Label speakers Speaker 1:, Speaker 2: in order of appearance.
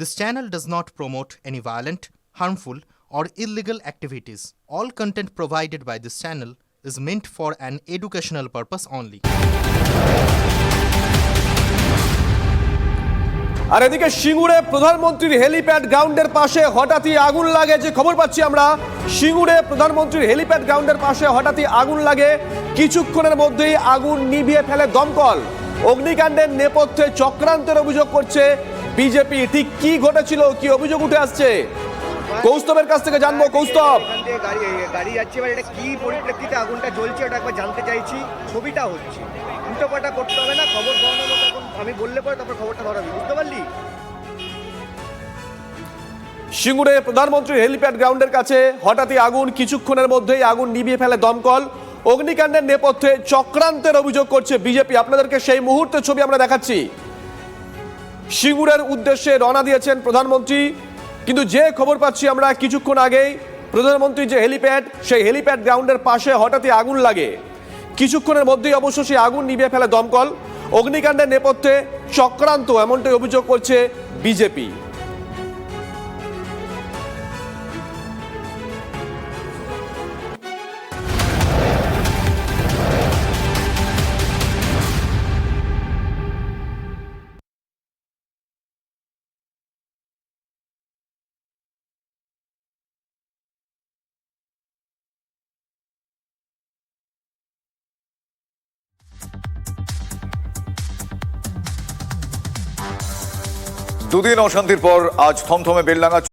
Speaker 1: This channel does not promote any violent, harmful, or illegal activities. All content provided by this channel is meant for an educational purpose only.
Speaker 2: আর এদিকে সিঙ্গুরে প্রধানমন্ত্রীর helipad গ্রাউন্ডের পাশে হঠাৎই আগুন লাগে যে খবর পাচ্ছি আমরা সিঙ্গুরে প্রধানমন্ত্রীর হেলিপ্যাড গ্রাউন্ডের পাশে হঠাৎই আগুন লাগে কিছুক্ষণের মধ্যেই আগুন নিভিয়ে ফেলে দমকল অগ্নিকাণ্ডের নেপথ্যে চক্রান্তের অভিযোগ করছে বিজেপি ঠিক কি ঘটেছিল? কি অভিযোগ উঠে আসছে? কৌস্তবের কাছ থেকে জানব কৌস্তব।
Speaker 3: গাড়ি যাচ্ছে এবার এটা কি পরিপ্রেক্ষিতে আগুনটা জ্বলছে ওটা একবার জানতে চাইছি। ছবিটা হচ্ছে। উল্টো পাল্টা করতে হবে না খবর ধরানো মতো আমি বললে পরে তারপর খবরটা ধরাবি বুঝতে পারলি?
Speaker 2: সিঙ্গুরে প্রধানমন্ত্রীর হেলিপ্যাড গ্রাউন্ডের কাছে হঠাৎই আগুন কিছুক্ষণের মধ্যেই আগুন নিভিয়ে ফেলে দমকল। অগ্নিকাণ্ডের নেপথ্যে চক্রান্তের অভিযোগ করছে বিজেপি। আপনাদেরকে সেই মুহূর্তের ছবি আমরা দেখাচ্ছি। সিঙ্গুরের উদ্দেশ্যে রওনা দিয়েছেন প্রধানমন্ত্রী। কিন্তু যে খবর পাচ্ছি আমরা কিছুক্ষণ আগেই, প্রধানমন্ত্রী যে হেলিপ্যাড, সেই হেলিপ্যাড গ্রাউন্ডের পাশে হঠাৎই আগুন লাগে। কিছুক্ষণের মধ্যেই অবশ্য সেই আগুন নিভিয়ে ফেলে দমকল। অগ্নিকাণ্ডের নেপথ্যে চক্রান্ত, এমনটাই অভিযোগ করছে বিজেপি।
Speaker 4: দুদিন অশান্তির পর আজ থমথমে বেলডাঙ্গা